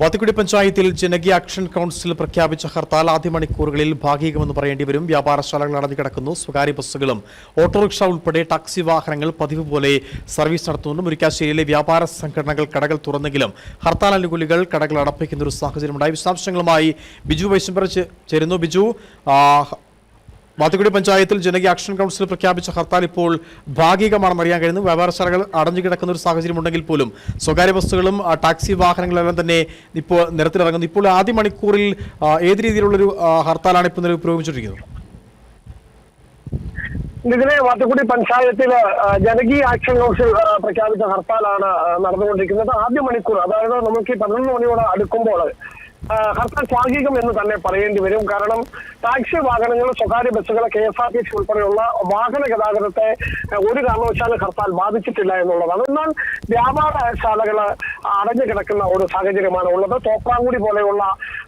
വാത്തിക്കുടി പഞ്ചായത്തിൽ ജനകീയ action council പ്രഖ്യാപിച്ച ഹർത്താൽ ആദ്യ മണിക്കൂറുകളിൽ ഭാഗികമെന്ന് പറയേണ്ടി വരും. വ്യാപാരശാലകൾ അടഞ്ഞുകിടക്കുന്നു സ്വകാര്യ ബസ്സുകളും ഓട്ടോറിക്ഷ ഉൾപ്പെടെ ടാക്സി വാഹനങ്ങൾ പതിവ് പോലെ സർവീസ് നടത്തുന്നു മുരിക്കാശ്ശേരിയിലെ വ്യാപാര സംഘടനകൾ കടകൾ തുറന്നെങ്കിലും ഹർത്താൽ അനുകൂലികൾ കടകൾ അടപ്പിക്കുന്ന ഒരു സാഹചര്യമുണ്ടായി. വിശദാംശങ്ങളുമായി ബിജു വൈശംബർ ചേരുന്നു. ബിജു മാത്തുക്കുടി പഞ്ചായത്തിൽ ജനകീയ ആക്ഷൻ കൗൺസിൽ പ്രഖ്യാപിച്ച ഹർത്താൽ ഇപ്പോൾ ഭാഗികമാണെന്ന് അറിയാൻ കഴിയുന്നു. വ്യാപാരശാലകൾ അടഞ്ഞു കിടക്കുന്ന ഒരു സാഹചര്യം ഉണ്ടെങ്കിൽ പോലും സ്വകാര്യ ബസ്സുകളും ടാക്സി വാഹനങ്ങളെല്ലാം തന്നെ ഇപ്പോൾ നിരത്തിലിറങ്ങുന്നു. ഇപ്പോൾ ആദ്യ മണിക്കൂറിൽ ഏത് രീതിയിലുള്ളൊരു ഹർത്താലാണ് ഇപ്പോൾ നിലവിൽ പുരോഗമിച്ചിരിക്കുന്നത് ഇതിനെ വാത്തുക്കുടി പഞ്ചായത്തിൽ ജനകീയ ആക്ഷൻ കൗൺസിൽ പ്രഖ്യാപിച്ച ഹർത്താലാണ് നടന്നുകൊണ്ടിരിക്കുന്നത്. ആദ്യ മണിക്കൂർ അതായത് നമുക്ക് പതിനൊന്ന് മണിയോട് അടുക്കുമ്പോൾ ഹർത്താൽ ഭാഗികം എന്ന് തന്നെ പറയേണ്ടി വരും. കാരണം ടാക്സി വാഹനങ്ങൾ സ്വകാര്യ ബസ്സുകൾ K S R T C ഉൾപ്പെടെയുള്ള വാഹന ഗതാഗതത്തെ ഒരു കാരണവശാലും ഹർത്താൽ ബാധിച്ചിട്ടില്ല എന്നുള്ളതാണ്. എന്നാൽ വ്യാപാരശാലകൾ അടഞ്ഞു കിടക്കുന്ന ഒരു സാഹചര്യമാണ് ഉള്ളത്. തോപ്രാങ്കുടി പോലെയുള്ള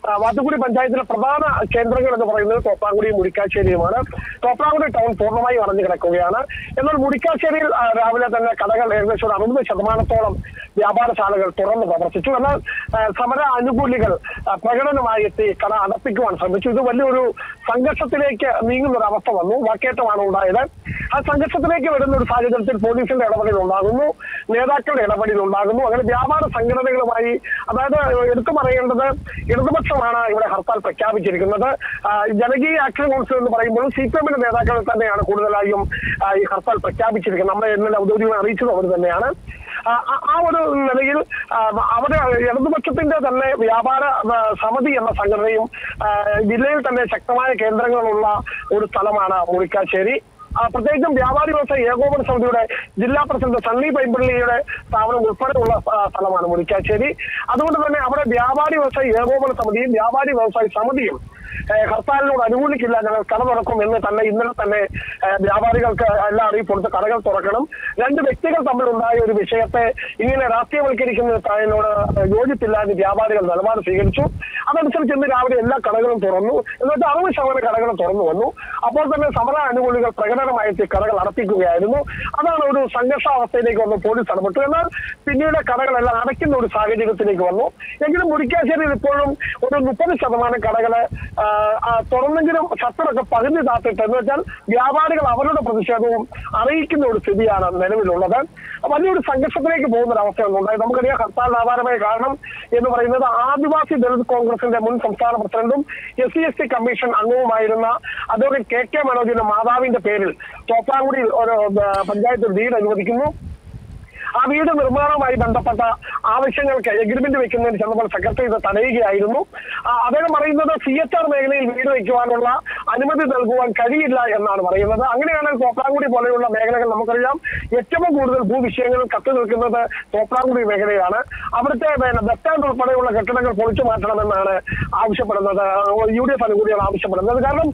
ആ, വാത്തുക്കുടി പഞ്ചായത്തിലെ പ്രധാന കേന്ദ്രങ്ങൾ എന്ന് പറയുന്നത് തോപ്രാങ്കുടിയും മുടിക്കാശ്ശേരിയുമാണ്. തോപ്രാങ്കുടി ടൗൺ പൂർണമായി അടഞ്ഞു കിടക്കുകയാണ്. എന്നാൽ മുടിക്കാശ്ശേരിയിൽ രാവിലെ തന്നെ കടകൾ ഏകദേശം ഒരു അറുപത് ശതമാനത്തോളം വ്യാപാരശാലകൾ തുറന്നു പ്രവർത്തിച്ചു. എന്നാൽ സമര അനുകൂലികൾ പ്രകടനമായി എത്തി കട അടപ്പിക്കുവാൻ ശ്രമിച്ചു. ഇത് വലിയൊരു സംഘർഷത്തിലേക്ക് നീങ്ങുന്ന ഒരു അവസ്ഥ വന്നു. വാക്കേറ്റമാണ് ഉണ്ടായത്. ആ സംഘർഷത്തിലേക്ക് വരുന്ന ഒരു സാഹചര്യത്തിൽ പോലീസിന്റെ ഇടപെടൽ ഉണ്ടാകുന്നു. നേതാക്കളുടെ ഇടപെടൽ ഉണ്ടാകുന്നു. അങ്ങനെ വ്യാപാര സംഘടനകളുമായി അതായത് എടുത്തു പറയേണ്ടത് ഇടതുപക്ഷമാണ് ഇവിടെ ഹർത്താൽ പ്രഖ്യാപിച്ചിരിക്കുന്നത്. ജനകീയ ആക്ഷൻ കൗൺസിൽ എന്ന് പറയുമ്പോൾ സി പി എമ്മിന്റെ നേതാക്കൾ തന്നെയാണ് കൂടുതലായും ഈ ഹർത്താൽ പ്രഖ്യാപിച്ചിരിക്കുന്നത്. നമ്മളെ ഇന്നലെ ഔദ്യോഗികമായി അറിയിച്ചത് അവർ തന്നെയാണ്. ആ, ഒരു നിലയിൽ അവരെ ഇടതുപക്ഷത്തിന്റെ തന്നെ വ്യാപാര സമിതി എന്ന സംഘടനയും ജില്ലയിൽ തന്നെ ശക്തമായ കേന്ദ്രങ്ങളുള്ള ഒരു സ്ഥലമാണ് മുറിക്കാശ്ശേരി പ്രത്യേകിച്ചും വ്യാപാരി വ്യവസായ ഏകോപന സമിതിയുടെ ജില്ലാ പ്രസിഡന്റ് സണ്ണി പൈമ്പള്ളിയുടെ സ്ഥാപനം ഉൾപ്പെടെയുള്ള സ്ഥലമാണ് മുരിക്കാശ്ശേരി. അതുകൊണ്ട് തന്നെ അവിടെ വ്യാപാരി വ്യവസായ ഏകോപന സമിതിയും വ്യാപാരി വ്യവസായ സമിതിയും ഹർത്താലിനോട് അനുകൂലിക്കില്ല. ഞങ്ങൾ കട തുറക്കും എന്ന് തന്നെ ഇന്നലെ തന്നെ വ്യാപാരികൾക്ക് എല്ലാ അറിയിപ്പ് കൊടുത്ത് കടകൾ തുറക്കണം. രണ്ട് വ്യക്തികൾ തമ്മിലുണ്ടായ ഒരു വിഷയത്തെ ഇങ്ങനെ രാഷ്ട്രീയവൽക്കരിക്കുന്ന തായനോട് യോജിപ്പില്ല എന്ന് വ്യാപാരികൾ നിലപാട് സ്വീകരിച്ചു. അതനുസരിച്ച് ഇന്ന് രാവിലെ എല്ലാ കടകളും തുറന്നു. എന്നിട്ട് അറുപത് ശതമാനം കടകളും തുറന്നു വന്നു. അപ്പോൾ തന്നെ സമര അനുകൂലികൾ പ്രകടനമായിട്ട് കടകൾ അടപ്പിക്കുകയായിരുന്നു. അതാണ് ഒരു സംഘർഷാവസ്ഥയിലേക്ക് വന്നു. പോലീസ് ഇടപെട്ടു. എന്നാൽ പിന്നീട് കടകളെല്ലാം അടയ്ക്കുന്ന ഒരു സാഹചര്യത്തിലേക്ക് വന്നു. എങ്കിലും മുരിക്കാശ്ശേരിയിൽ ഇപ്പോഴും ഒരു മുപ്പത് ശതമാനം കടകൾ തുറന്നെങ്കിലും ഷട്ടറൊക്കെ പകുതി താത്തിട്ട് എന്ന് വെച്ചാൽ വ്യാപാരികൾ അവരുടെ പ്രതിഷേധവും അറിയിക്കുന്ന ഒരു സ്ഥിതിയാണ് നിലവിലുള്ളത്. വലിയൊരു സംഘർഷത്തിലേക്ക് പോകുന്ന ഒരു അവസ്ഥയാണ് ഉണ്ടായത് നമുക്കറിയാം ഹർത്താൽ ആധാരമായ കാരണം എന്ന് പറയുന്നത് ആദിവാസി ദളിത് കോൺഗ്രസിന്റെ മുൻ സംസ്ഥാന പ്രസിഡന്റും S C S T commission അംഗവുമായിരുന്ന അദ്ദേഹം കെ കെ മനോജിന്റെ മാതാവിന്റെ പേരിൽ തോപ്പാങ്കുടിയിൽ ഒരു പഞ്ചായത്ത് വീട് അനുവദിക്കുന്നു. ആ വീട് നിർമ്മാണവുമായി ബന്ധപ്പെട്ട ആവശ്യങ്ങൾക്ക് എഗ്രിമെന്റ് വെക്കുന്നതിന് ചെന്നപ്പോൾ സെക്രട്ടറി ഇത് തടയുകയായിരുന്നു. അദ്ദേഹം പറയുന്നത് സി എച്ച് ആർ മേഖലയിൽ വീട് വയ്ക്കുവാനുള്ള അനുമതി നൽകുവാൻ കഴിയില്ല എന്നാണ് പറയുന്നത്. അങ്ങനെയാണ് തോപ്രാങ്കുടി പോലെയുള്ള മേഖലകൾ നമുക്കറിയാം. ഏറ്റവും കൂടുതൽ ഭൂവിഷയങ്ങൾ കത്തി നിൽക്കുന്നത് തോപ്രാങ്കുടി മേഖലയാണ്. അവിടുത്തെ ബസ് സ്റ്റാൻഡ് ഉൾപ്പെടെയുള്ള കെട്ടിടങ്ങൾ പൊളിച്ചു മാറ്റണമെന്നാണ് ആവശ്യപ്പെടുന്നത്. യു ഡി എഫ് അനുകൂടിയാണ് ആവശ്യപ്പെടുന്നത്. കാരണം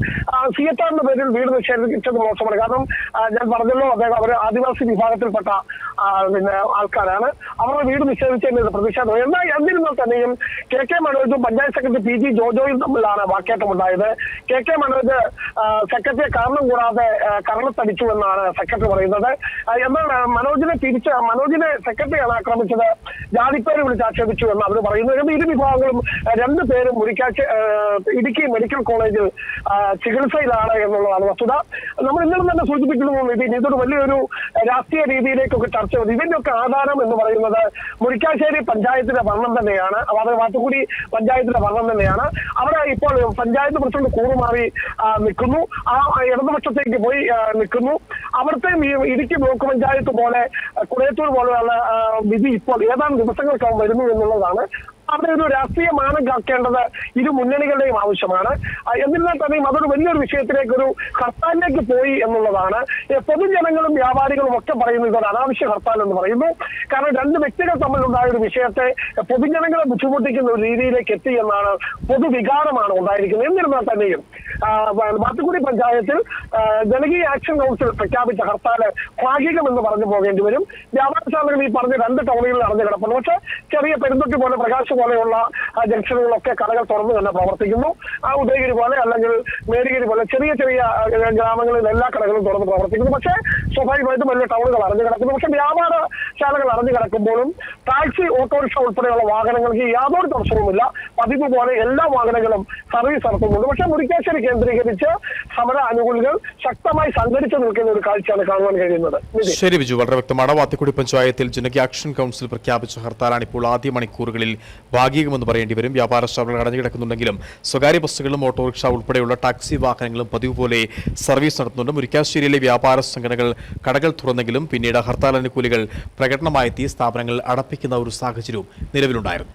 സി എച്ച് ആറിന്റെ പേരിൽ വീട് നിഷേധിച്ചത് മോശമാണ്. കാരണം ഞാൻ പറഞ്ഞല്ലോ അദ്ദേഹം അവർ ആദിവാസി വിഭാഗത്തിൽപ്പെട്ട പിന്നെ ആൾക്കാരാണ്. അവരുടെ വീട് നിഷേധിച്ചതിന് പ്രതിഷേധം. എന്നാൽ എന്നിരുന്നാൽ തന്നെയും കെ കെ മനോജും പഞ്ചായത്ത് സെക്രട്ടറി പി ജി ജോജോയും തമ്മിലാണ് വാക്കേറ്റമുണ്ടായത്. കെ കെ മനോജ് ആ, സെക്രട്ടറിയെ കാരണം കൂടാതെ കരണത്തടിച്ചു എന്നാണ് സെക്രട്ടറി പറയുന്നത്. എന്താണ് മനോജിനെ തിരിച്ച് മനോജിനെ സെക്രട്ടറിയാണ് ആക്രമിച്ചത്. ജാതിപ്പേര് വിളിച്ച് ആക്ഷേപിച്ചു എന്ന് അവർ പറയുന്നു. ഇരു വിഭാഗങ്ങളും രണ്ടു പേരും മുരിക്കാച്ച് ആ, ഇടുക്കി മെഡിക്കൽ കോളേജിൽ ചികിത്സയിലാണ് എന്നുള്ളതാണ് വസ്തുത. നമ്മൾ ഇന്നലെ തന്നെ സൂചിപ്പിക്കുന്നു ഇതൊരു വലിയൊരു രാഷ്ട്രീയ രീതിയിലേക്കൊക്കെ ചർച്ച ചെയ്തു ഇതിന്റെയൊക്കെ ആധാരം എന്ന് പറയുന്നത് മുരിക്കാശ്ശേരി പഞ്ചായത്തിന്റെ ഭരണം തന്നെയാണ്. അതായത് വാത്തുകുടി പഞ്ചായത്തിന്റെ ഭരണം തന്നെയാണ്. അവിടെ ഇപ്പോൾ പഞ്ചായത്ത് പ്രസിഡന്റ് കൂറുമാറി നിൽക്കുന്നു. ആ ഇടതുപക്ഷത്തേക്ക് പോയി നിൽക്കുന്നു. അവിടുത്തെ ഇടുക്കി ബ്ലോക്ക് പഞ്ചായത്ത് പോലെ കുടയത്തൂർ പോലെയുള്ള വിധി ഇപ്പോൾ ഏതാനും ദിവസങ്ങൾക്കകം വരുന്നു എന്നുള്ളതാണ് അവിടെ ഒരു രാഷ്ട്രീയ മാനം കാക്കേണ്ടത്. ഇരു മുന്നണികളുടെയും ആവശ്യമാണ്. എന്നിരുന്നാൽ തന്നെയും അതൊരു വലിയൊരു വിഷയത്തിലേക്ക് ഒരു ഹർത്താലിലേക്ക് പോയി എന്നുള്ളതാണ്. പൊതുജനങ്ങളും വ്യാപാരികളും ഒക്കെ പറയുന്നത് ഇതൊരു അനാവശ്യ ഹർത്താൽ എന്ന് പറയുന്നു. കാരണം രണ്ട് വ്യക്തികൾ തമ്മിലുണ്ടായ ഒരു വിഷയത്തെ പൊതുജനങ്ങളെ ബുദ്ധിമുട്ടിക്കുന്ന ഒരു രീതിയിലേക്ക് എത്തി എന്നാണ് പൊതുവികാരമാണ് ഉണ്ടായിരിക്കുന്നത്. എന്നിരുന്നാൽ തന്നെയും മാത്തുക്കുടി പഞ്ചായത്തിൽ ജനകീയ ആക്ഷൻ കൗൺസിൽ പ്രഖ്യാപിച്ച ഹർത്താൽ ഭാഗികം എന്ന് പറഞ്ഞു പോകേണ്ടി വരും. വ്യാപാരശാലകൾ ഈ പറഞ്ഞ രണ്ട് ടൗണുകളിൽ നടന്നു കിടപ്പുണ്ട് പക്ഷെ ചെറിയ പെരുന്തൊട്ടി പോലെ പ്രകാശ് പോലെയുള്ള ജംഗ്ഷനുകളൊക്കെ കടകൾ തുറന്നു തന്നെ പ്രവർത്തിക്കുന്നു. ആ, ഉദയഗിരി പോലെ അല്ലെങ്കിൽ മേരിഗിരി പോലെ ചെറിയ ചെറിയ ഗ്രാമങ്ങളിൽ എല്ലാ കടകളും തുറന്ന് പ്രവർത്തിക്കുന്നു. പക്ഷേ സ്വാഭാവികമായിട്ടും വലിയ ടൗണുകൾ അറിഞ്ഞു കിടക്കുന്നു. പക്ഷേ വ്യാപാരശാലകൾ അറിഞ്ഞു കിടക്കുമ്പോഴും ടാക്സി ഓട്ടോറിക്ഷ ഉൾപ്പെടെയുള്ള വാഹനങ്ങൾക്ക് യാതൊരു തടസ്സവുമില്ല. പതിവ് പോലെ എല്ലാ വാഹനങ്ങളും സർവീസ് നടത്തുന്നുണ്ട്. പക്ഷേ മുരിക്കാശ്ശേരി കേന്ദ്രീകരിച്ച് സമര അനുകൂലികൾ ശക്തമായി സംഘടിച്ചു നിൽക്കുന്ന ഒരു കാഴ്ചയാണ് കാണുവാൻ കഴിയുന്നത്. ശരി ബിജു. വളരെ വ്യക്തമാണ്. വാത്തിക്കുടി പഞ്ചായത്തിൽ ജനകീയ ആക്ഷൻ കൗൺസിൽ പ്രഖ്യാപിച്ച ഹർത്താലാണ് ഇപ്പോൾ ആദ്യ മണിക്കൂറുകളിൽ ഭാഗികമെന്ന് പറയേണ്ടി വരും. വ്യാപാരശാലകൾ അടഞ്ഞു കിടക്കുന്നുണ്ടെങ്കിലും സ്വകാര്യ ബസ്സുകളും ഓട്ടോറിക്ഷ ഉൾപ്പെടെയുള്ള ടാക്സി വാഹനങ്ങളും പതിവ് പോലെ സർവീസ് നടത്തുന്നുണ്ട്. മുരിക്കാശ്ശേരിയിലെ വ്യാപാര സംഘടനകൾ കടകൾ തുറന്നെങ്കിലും പിന്നീട് ഹർത്താൽ അനുകൂലികൾ പ്രകടനമായെത്തി സ്ഥാപനങ്ങൾ അടപ്പിക്കുന്ന ഒരു സാഹചര്യവും നിലവിലുണ്ടായിരുന്നു.